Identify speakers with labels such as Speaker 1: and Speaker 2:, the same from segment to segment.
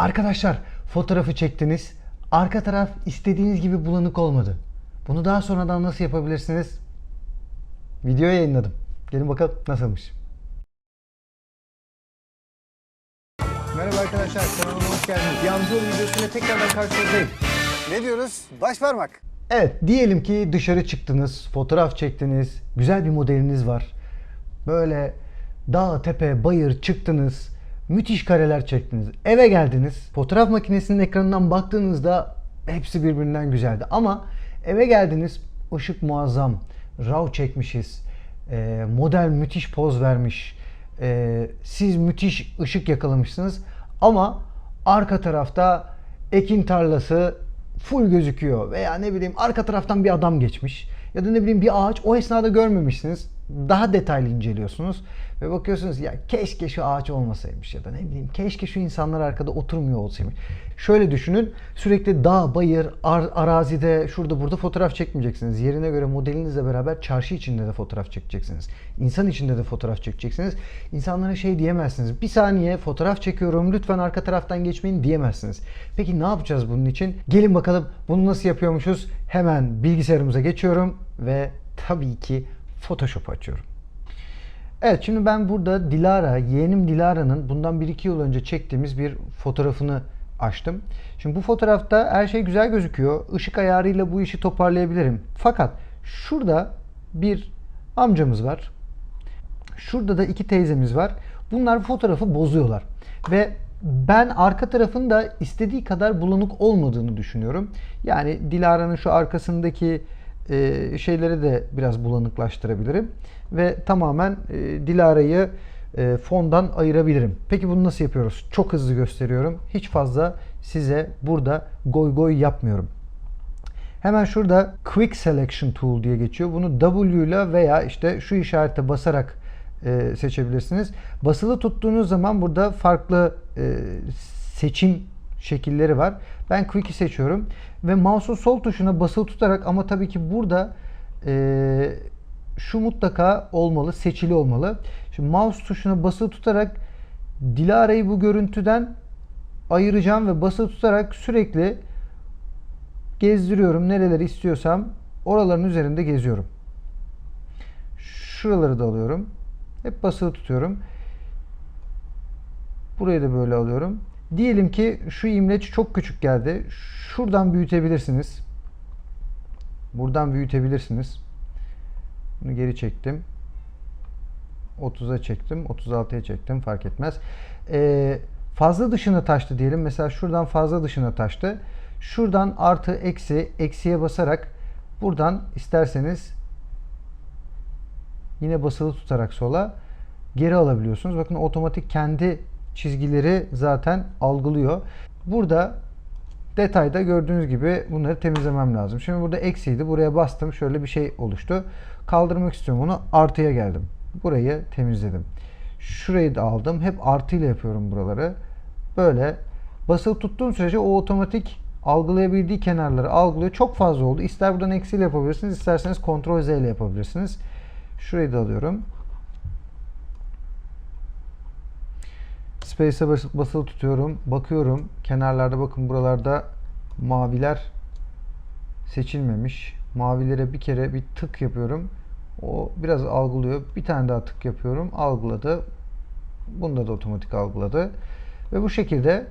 Speaker 1: Arkadaşlar fotoğrafı çektiniz. Arka taraf istediğiniz gibi bulanık olmadı. Bunu daha sonradan nasıl yapabilirsiniz? Video yayınladım. Gelin bakalım nasılmış. Merhaba arkadaşlar kanalıma hoş geldiniz. Yamcıoğlu videosuyla tekrardan karşınızdayım.
Speaker 2: Ne diyoruz? Baş parmak.
Speaker 1: Evet diyelim ki dışarı çıktınız, fotoğraf çektiniz, güzel bir modeliniz var. Böyle dağ, tepe, bayır çıktınız, müthiş kareler çektiniz. Eve geldiniz, fotoğraf makinesinin ekranından baktığınızda hepsi birbirinden güzeldi. Ama eve geldiniz, ışık muazzam, RAW çekmişiz, e, model müthiş poz vermiş, e, siz müthiş ışık yakalamışsınız. Ama arka tarafta ekin tarlası full gözüküyor veya ne bileyim arka taraftan bir adam geçmiş ya da ne bileyim bir ağaç o esnada görmemişsiniz. Daha detaylı inceliyorsunuz ve bakıyorsunuz ya keşke şu ağaç olmasaymış ya da ne bileyim keşke şu insanlar arkada oturmuyor olsaymış. Şöyle düşünün sürekli dağ, bayır, ar- arazide şurada burada fotoğraf çekmeyeceksiniz. Yerine göre modelinizle beraber çarşı içinde de fotoğraf çekeceksiniz. İnsan içinde de fotoğraf çekeceksiniz. İnsanlara şey diyemezsiniz. Bir saniye fotoğraf çekiyorum lütfen arka taraftan geçmeyin diyemezsiniz. Peki ne yapacağız bunun için? Gelin bakalım bunu nasıl yapıyormuşuz? Hemen bilgisayarımıza geçiyorum ve tabii ki Photoshop açıyorum. Evet şimdi ben burada Dilara, yeğenim Dilara'nın bundan 1-2 yıl önce çektiğimiz bir fotoğrafını açtım. Şimdi bu fotoğrafta her şey güzel gözüküyor. Işık ayarıyla bu işi toparlayabilirim. Fakat şurada bir amcamız var. Şurada da iki teyzemiz var. Bunlar bu fotoğrafı bozuyorlar. Ve ben arka tarafın da istediği kadar bulanık olmadığını düşünüyorum. Yani Dilara'nın şu arkasındaki e, şeyleri de biraz bulanıklaştırabilirim. Ve tamamen e, Dilara'yı e, fondan ayırabilirim. Peki bunu nasıl yapıyoruz? Çok hızlı gösteriyorum. Hiç fazla size burada goy goy yapmıyorum. Hemen şurada Quick Selection Tool diye geçiyor. Bunu W ile veya işte şu işarete basarak e, seçebilirsiniz. Basılı tuttuğunuz zaman burada farklı seçim şekilleri var. Ben Quick'i seçiyorum ve mouse'un sol tuşuna basılı tutarak ama tabii ki burada e, şu mutlaka olmalı, seçili olmalı. Şimdi mouse tuşuna basılı tutarak Dilara'yı bu görüntüden ayıracağım ve basılı tutarak sürekli gezdiriyorum. Nereleri istiyorsam oraların üzerinde geziyorum. Şuraları da alıyorum. Hep basılı tutuyorum. Burayı da böyle alıyorum. Diyelim ki şu imleç çok küçük geldi. Şuradan büyütebilirsiniz. Buradan büyütebilirsiniz. Bunu geri çektim. 30'a çektim. 36'ya çektim. Fark etmez. Ee, fazla dışına taştı diyelim. Mesela şuradan fazla dışına taştı. Şuradan artı eksi eksiye basarak buradan isterseniz yine basılı tutarak sola geri alabiliyorsunuz. Bakın otomatik kendi çizgileri zaten algılıyor. Burada detayda gördüğünüz gibi bunları temizlemem lazım. Şimdi burada eksiydi. Buraya bastım. Şöyle bir şey oluştu. Kaldırmak istiyorum onu. Artıya geldim. Burayı temizledim. Şurayı da aldım. Hep artıyla yapıyorum buraları. Böyle basılı tuttuğum sürece o otomatik algılayabildiği kenarları algılıyor. Çok fazla oldu. İster buradan eksiyle yapabilirsiniz. isterseniz Ctrl Z ile yapabilirsiniz. Şurayı da alıyorum. Space'e bas- basılı tutuyorum. Bakıyorum. Kenarlarda bakın buralarda maviler seçilmemiş. Mavilere bir kere bir tık yapıyorum. O biraz algılıyor. Bir tane daha tık yapıyorum. Algıladı. Bunda da otomatik algıladı. Ve bu şekilde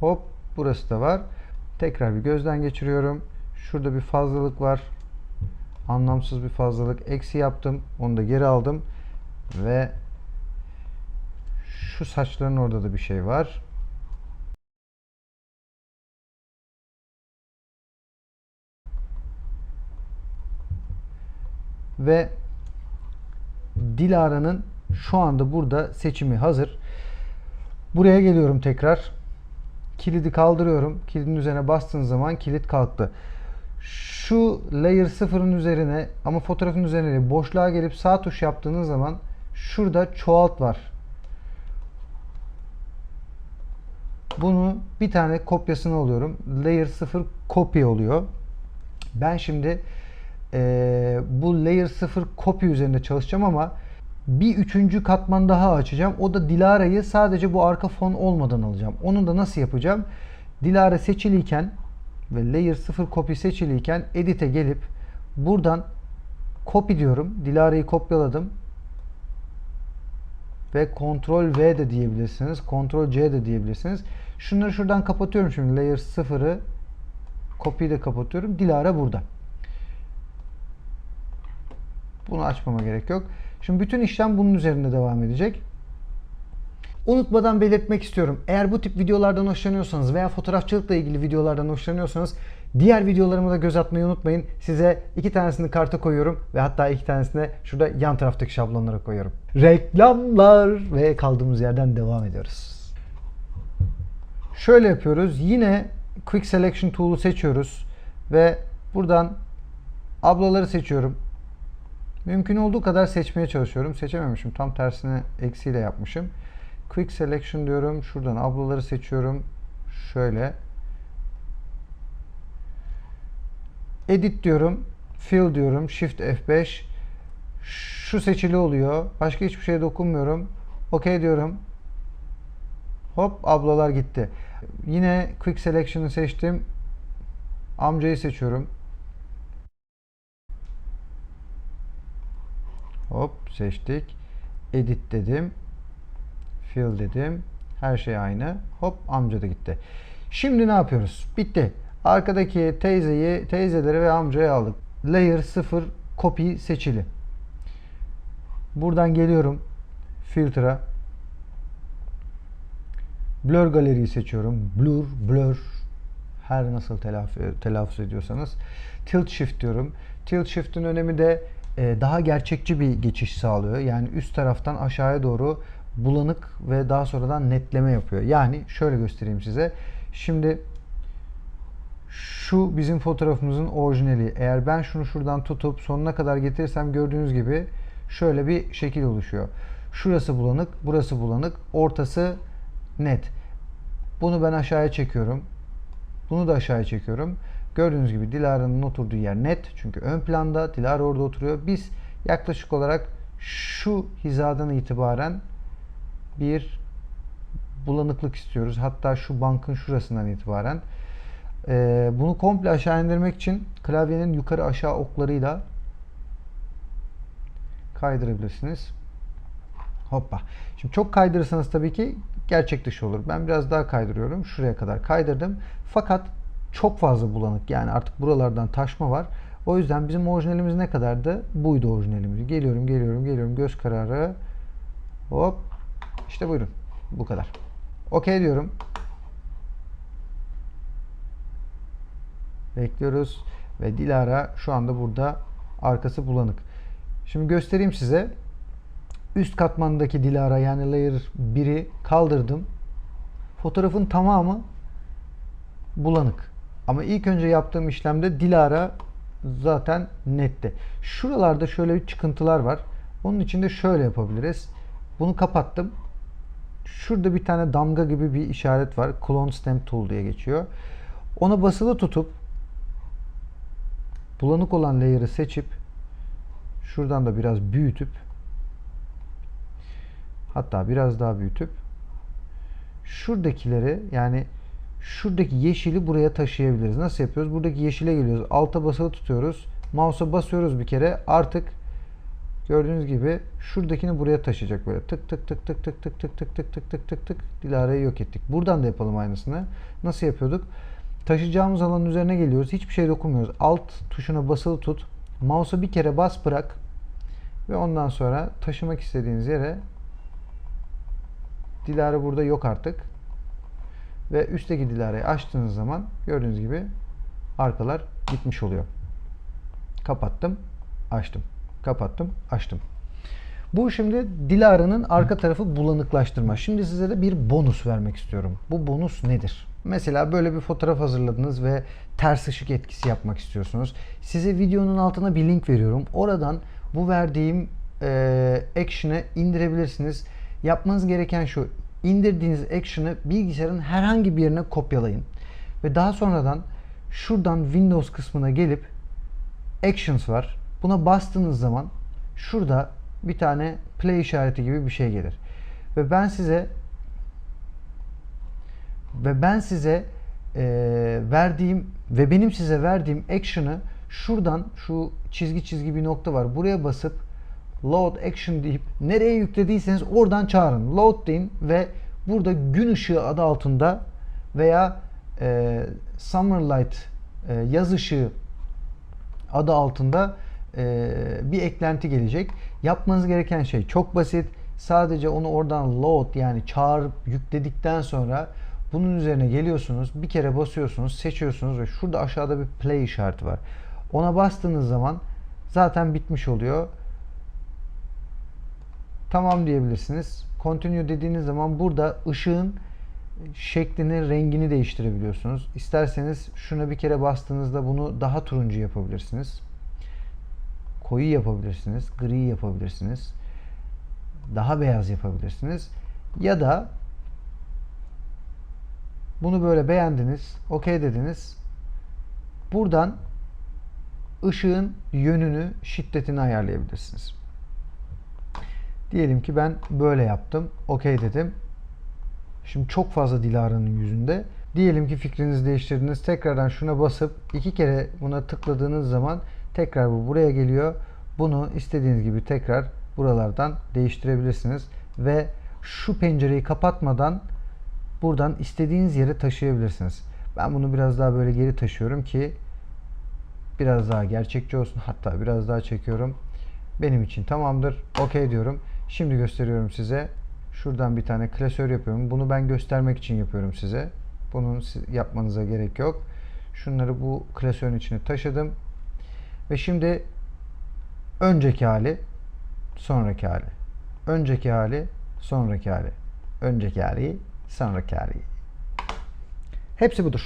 Speaker 1: hop burası da var. Tekrar bir gözden geçiriyorum. Şurada bir fazlalık var. Anlamsız bir fazlalık. Eksi yaptım. Onu da geri aldım. Ve şu saçların orada da bir şey var. Ve Dilara'nın şu anda burada seçimi hazır. Buraya geliyorum tekrar. Kilidi kaldırıyorum. Kilidin üzerine bastığınız zaman kilit kalktı. Şu layer 0'ın üzerine ama fotoğrafın üzerine boşluğa gelip sağ tuş yaptığınız zaman şurada çoğalt var. Bunu bir tane kopyasını alıyorum. Layer 0 kopya oluyor. Ben şimdi eee, bu layer 0 copy üzerinde çalışacağım ama Bir üçüncü katman daha açacağım. O da Dilara'yı sadece bu arka fon olmadan alacağım. Onu da nasıl yapacağım? Dilara seçiliyken ve layer 0 copy seçiliyken edit'e gelip buradan copy diyorum. Dilara'yı kopyaladım. Ve Ctrl V de diyebilirsiniz. Ctrl C de diyebilirsiniz. Şunları şuradan kapatıyorum şimdi. Layer 0'ı copy'yi de kapatıyorum. Dilara burada. Bunu açmama gerek yok. Şimdi bütün işlem bunun üzerinde devam edecek. Unutmadan belirtmek istiyorum. Eğer bu tip videolardan hoşlanıyorsanız veya fotoğrafçılıkla ilgili videolardan hoşlanıyorsanız diğer videolarıma da göz atmayı unutmayın. Size iki tanesini karta koyuyorum ve hatta iki tanesini şurada yan taraftaki şablonlara koyuyorum. Reklamlar ve kaldığımız yerden devam ediyoruz. Şöyle yapıyoruz. Yine Quick Selection Tool'u seçiyoruz ve buradan ablaları seçiyorum. Mümkün olduğu kadar seçmeye çalışıyorum. Seçememişim. Tam tersine eksiyle yapmışım. Quick Selection diyorum. Şuradan ablaları seçiyorum. Şöyle. Edit diyorum. Fill diyorum. Shift F5. Şu seçili oluyor. Başka hiçbir şeye dokunmuyorum. OK diyorum. Hop ablalar gitti. Yine Quick Selection'ı seçtim. Amcayı seçiyorum. Hop seçtik. Edit dedim. Fill dedim. Her şey aynı. Hop amca da gitti. Şimdi ne yapıyoruz? Bitti. Arkadaki teyzeyi, teyzeleri ve amcayı aldık. Layer 0 copy seçili. Buradan geliyorum. Filtre. Blur galeriyi seçiyorum. Blur, blur. Her nasıl telaffuz, telaffuz ediyorsanız. Tilt shift diyorum. Tilt shift'in önemi de e, daha gerçekçi bir geçiş sağlıyor. Yani üst taraftan aşağıya doğru bulanık ve daha sonradan netleme yapıyor. Yani şöyle göstereyim size. Şimdi şu bizim fotoğrafımızın orijinali. Eğer ben şunu şuradan tutup sonuna kadar getirirsem gördüğünüz gibi şöyle bir şekil oluşuyor. Şurası bulanık, burası bulanık, ortası net. Bunu ben aşağıya çekiyorum. Bunu da aşağıya çekiyorum. Gördüğünüz gibi Dilara'nın oturduğu yer net. Çünkü ön planda Dilara orada oturuyor. Biz yaklaşık olarak şu hizadan itibaren bir bulanıklık istiyoruz. Hatta şu bankın şurasından itibaren. Ee, bunu komple aşağı indirmek için klavyenin yukarı aşağı oklarıyla kaydırabilirsiniz. Hoppa. Şimdi çok kaydırırsanız tabii ki gerçek dışı olur. Ben biraz daha kaydırıyorum. Şuraya kadar kaydırdım. Fakat çok fazla bulanık. Yani artık buralardan taşma var. O yüzden bizim orijinalimiz ne kadardı? Buydu orijinalimiz. Geliyorum, geliyorum, geliyorum. Göz kararı. Hop. İşte buyurun. Bu kadar. Okey diyorum. Bekliyoruz. Ve Dilara şu anda burada arkası bulanık. Şimdi göstereyim size. Üst katmandaki Dilara yani layer 1'i kaldırdım. Fotoğrafın tamamı bulanık. Ama ilk önce yaptığım işlemde Dilara zaten netti. Şuralarda şöyle bir çıkıntılar var. Onun için de şöyle yapabiliriz. Bunu kapattım. Şurada bir tane damga gibi bir işaret var. Clone Stamp Tool diye geçiyor. Ona basılı tutup bulanık olan layer'ı seçip şuradan da biraz büyütüp hatta biraz daha büyütüp şuradakileri yani şuradaki yeşili buraya taşıyabiliriz. Nasıl yapıyoruz? Buradaki yeşile geliyoruz. Alta basılı tutuyoruz. Mouse'a basıyoruz bir kere. Artık gördüğünüz gibi şuradakini buraya taşıyacak böyle. Tık tık tık tık tık tık tık tık tık tık tık tık tık Dilara'yı yok ettik. Buradan da yapalım aynısını. Nasıl yapıyorduk? Taşıyacağımız alanın üzerine geliyoruz. Hiçbir şey dokunmuyoruz. Alt tuşuna basılı tut. Mouse'a bir kere bas bırak. Ve ondan sonra taşımak istediğiniz yere Dilara burada yok artık. Ve üstteki Dilara'yı açtığınız zaman gördüğünüz gibi arkalar gitmiş oluyor. Kapattım, açtım. Kapattım, açtım. Bu şimdi Dilara'nın arka tarafı bulanıklaştırma. Şimdi size de bir bonus vermek istiyorum. Bu bonus nedir? Mesela böyle bir fotoğraf hazırladınız ve ters ışık etkisi yapmak istiyorsunuz. Size videonun altına bir link veriyorum. Oradan bu verdiğim e, action'ı indirebilirsiniz. Yapmanız gereken şu. indirdiğiniz action'ı bilgisayarın herhangi bir yerine kopyalayın. Ve daha sonradan şuradan Windows kısmına gelip Actions var. Buna bastığınız zaman şurada bir tane play işareti gibi bir şey gelir. Ve ben size ve ben size e, verdiğim ve benim size verdiğim action'ı şuradan şu çizgi çizgi bir nokta var. Buraya basıp load action deyip nereye yüklediyseniz oradan çağırın. Load deyin ve burada gün ışığı adı altında veya e, summer light e, yaz ışığı adı altında bir eklenti gelecek. Yapmanız gereken şey çok basit. Sadece onu oradan load yani çağırıp yükledikten sonra bunun üzerine geliyorsunuz. Bir kere basıyorsunuz, seçiyorsunuz ve şurada aşağıda bir play işareti var. Ona bastığınız zaman zaten bitmiş oluyor. Tamam diyebilirsiniz. Continue dediğiniz zaman burada ışığın şeklini, rengini değiştirebiliyorsunuz. İsterseniz şuna bir kere bastığınızda bunu daha turuncu yapabilirsiniz. Koyu yapabilirsiniz, gri yapabilirsiniz. Daha beyaz yapabilirsiniz. Ya da bunu böyle beğendiniz, okey dediniz. Buradan ışığın yönünü, şiddetini ayarlayabilirsiniz. Diyelim ki ben böyle yaptım, okey dedim. Şimdi çok fazla Dilara'nın yüzünde. Diyelim ki fikrinizi değiştirdiniz. Tekrardan şuna basıp iki kere buna tıkladığınız zaman tekrar bu buraya geliyor. Bunu istediğiniz gibi tekrar buralardan değiştirebilirsiniz. Ve şu pencereyi kapatmadan buradan istediğiniz yere taşıyabilirsiniz. Ben bunu biraz daha böyle geri taşıyorum ki biraz daha gerçekçi olsun. Hatta biraz daha çekiyorum. Benim için tamamdır. Okey diyorum. Şimdi gösteriyorum size. Şuradan bir tane klasör yapıyorum. Bunu ben göstermek için yapıyorum size. Bunun yapmanıza gerek yok. Şunları bu klasörün içine taşıdım. Ve şimdi önceki hali, sonraki hali. Önceki hali, sonraki hali. Önceki hali, sonraki hali. Hepsi budur.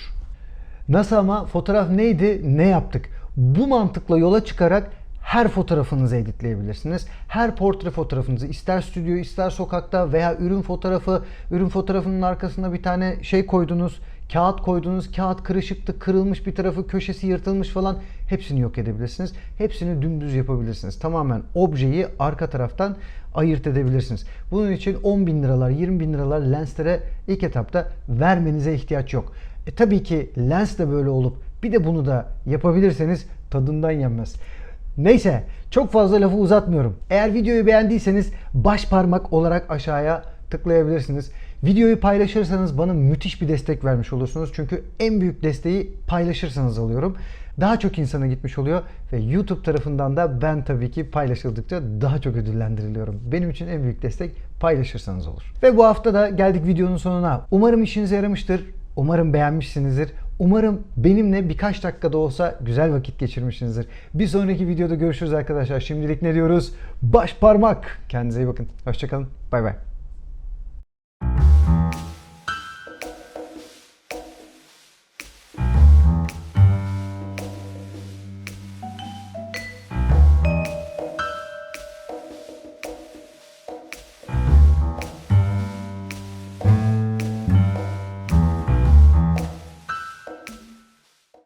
Speaker 1: Nasıl ama fotoğraf neydi, ne yaptık? Bu mantıkla yola çıkarak her fotoğrafınızı editleyebilirsiniz. Her portre fotoğrafınızı ister stüdyo ister sokakta veya ürün fotoğrafı, ürün fotoğrafının arkasına bir tane şey koydunuz, kağıt koydunuz, kağıt kırışıktı, kırılmış bir tarafı, köşesi yırtılmış falan hepsini yok edebilirsiniz. Hepsini dümdüz yapabilirsiniz. Tamamen objeyi arka taraftan ayırt edebilirsiniz. Bunun için 10 bin liralar, 20 bin liralar lenslere ilk etapta vermenize ihtiyaç yok. E, tabii ki lens de böyle olup bir de bunu da yapabilirseniz tadından yenmez. Neyse çok fazla lafı uzatmıyorum. Eğer videoyu beğendiyseniz baş parmak olarak aşağıya tıklayabilirsiniz. Videoyu paylaşırsanız bana müthiş bir destek vermiş olursunuz. Çünkü en büyük desteği paylaşırsanız alıyorum. Daha çok insana gitmiş oluyor ve YouTube tarafından da ben tabii ki paylaşıldıkça daha çok ödüllendiriliyorum. Benim için en büyük destek paylaşırsanız olur. Ve bu hafta da geldik videonun sonuna. Umarım işinize yaramıştır. Umarım beğenmişsinizdir. Umarım benimle birkaç dakikada olsa güzel vakit geçirmişsinizdir. Bir sonraki videoda görüşürüz arkadaşlar. Şimdilik ne diyoruz? Baş parmak. Kendinize iyi bakın. Hoşçakalın. Bay bay.